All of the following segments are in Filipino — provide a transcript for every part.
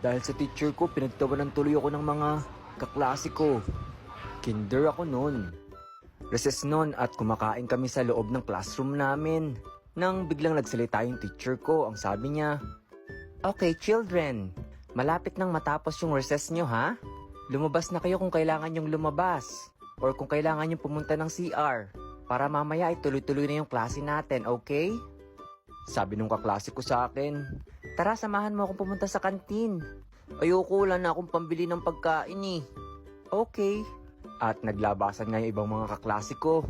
Dahil sa teacher ko, pinagtawanan tuloy ako ng mga kaklase ko. Kinder ako noon. Recess noon at kumakain kami sa loob ng classroom namin. Nang biglang nagsalita yung teacher ko, ang sabi niya, Okay, children. Malapit nang matapos yung recess nyo, ha? Lumabas na kayo kung kailangan yung lumabas. Or kung kailangan yung pumunta ng CR. Para mamaya ay tuloy-tuloy na yung klase natin, okay? Sabi nung kaklase ko sa akin, Tara, samahan mo akong pumunta sa kantin. Ayoko, wala na akong pambili ng pagkain eh. Okay. At naglabasan nga yung ibang mga kaklase ko.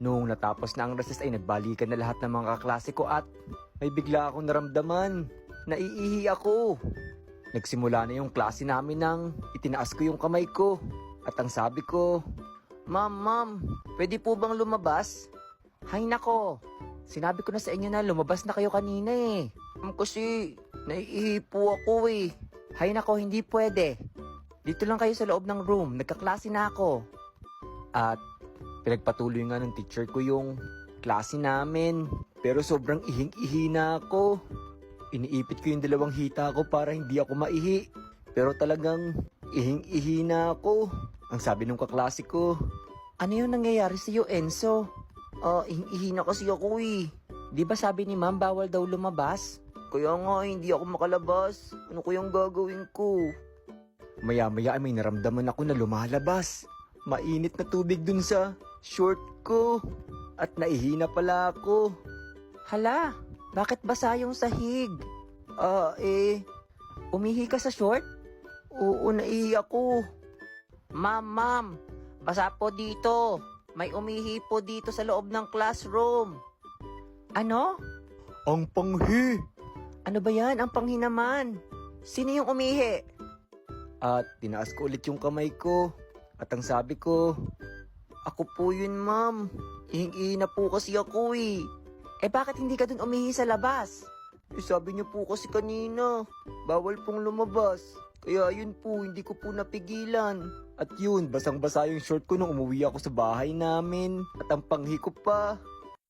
Noong natapos na ang recess ay nagbalikan na lahat ng mga kaklase ko at may bigla akong naramdaman. Naiihi ako. Nagsimula na yung klase namin nang itinaas ko yung kamay ko. At ang sabi ko, Ma'am, ma'am, pwede po bang lumabas? Hay nako, sinabi ko na sa inyo na lumabas na kayo kanina eh. Kasi, naiihi po ako eh. Hay nako, hindi pwede. Dito lang kayo sa loob ng room, nagkaklase na ako. At pinagpatuloy nga ng teacher ko yung klase namin. Pero sobrang ihing-ihi na ako. Iniipit ko yung dalawang hita ko para hindi ako maihi. Pero talagang ihing-ihi na ako. Ang sabi nung kaklase ko, Ano yung nangyayari sa iyo, Enzo? Ah, ihing-ihi na kasi ako eh. Di ba sabi ni ma'am bawal daw lumabas? Kaya nga, hindi ako makalabas. Ano kayang gagawin ko? Maya-maya ay may naramdaman ako na lumalabas. Mainit na tubig dun sa short ko. At naihina pala ako. Hala, bakit basa yung sahig? Ah, eh, umihi ka sa short? Oo, naihi ako. Ma'am, ma'am, basa po dito. May umihi po dito sa loob ng classroom. Ano? Ang panghi. Ano ba yan? Ang panghi naman. Sino yung umihi? At tinaas ko ulit yung kamay ko. At ang sabi ko, Ako po yun, ma'am. Ihing-ihi na po kasi ako eh. Eh bakit hindi ka dun umihi sa labas? Eh sabi niyo po kasi kanina, bawal pong lumabas. Kaya yun po, hindi ko po napigilan. At yun, basang-basa yung short ko nung umuwi ako sa bahay namin. At ang panghi ko pa.